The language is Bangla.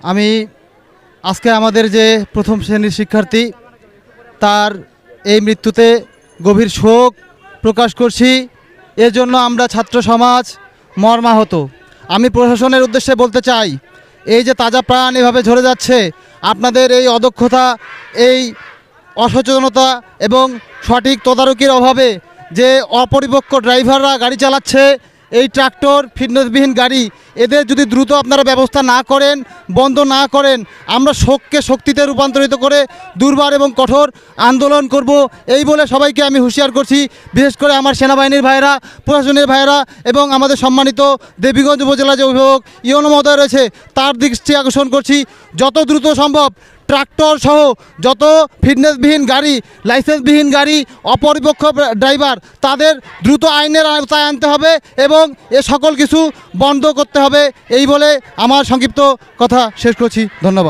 আমি আজকে আমাদের যে প্রথম শ্রেণির শিক্ষার্থী, তার এই মৃত্যুতে গভীর শোক প্রকাশ করছি। এর জন্য আমরা ছাত্র সমাজ মর্মাহত। আমি প্রশাসনের উদ্দেশ্যে বলতে চাই, এই যে তাজা প্রাণ এভাবে ঝরে যাচ্ছে, আপনাদের এই অদক্ষতা, এই অসচেতনতা এবং সঠিক তদারকির অভাবে যে অপরিপক্ক ড্রাইভাররা গাড়ি চালাচ্ছে এই ট্রাক্টর, ফিটনেসবিহীন গাড়ি, এদের যদি দ্রুত আপনারা ব্যবস্থা না করেন, বন্ধ না করেন, আমরা শোককে শক্তিতে রূপান্তরিত করে দুর্বার এবং কঠোর আন্দোলন করব। এই বলে সবাইকে আমি হুঁশিয়ার করছি। বিশেষ করে আমার সেনাবাহিনীর ভাইরা প্রশাসনের ভাইরা এবং আমাদের সম্মানিত দেবীগঞ্জ উপজেলা যে অভিভাবক ইয়নো মহোদয় রয়েছে, তার দৃষ্টি আকর্ষণ করছি। যত দ্রুত সম্ভব ট্রাক্টর সহ যত ফিটনেসবিহীন গাড়ি, লাইসেন্সবিহীন গাড়ি অপরিপক্ষ ড্রাইভার, তাদের দ্রুত আইনের আওতায় আনতে হবে এবং এ সকল কিছু বন্ধ করতে হবে। এই বলে আমার সংক্ষিপ্ত কথা শেষ করছি। ধন্যবাদ।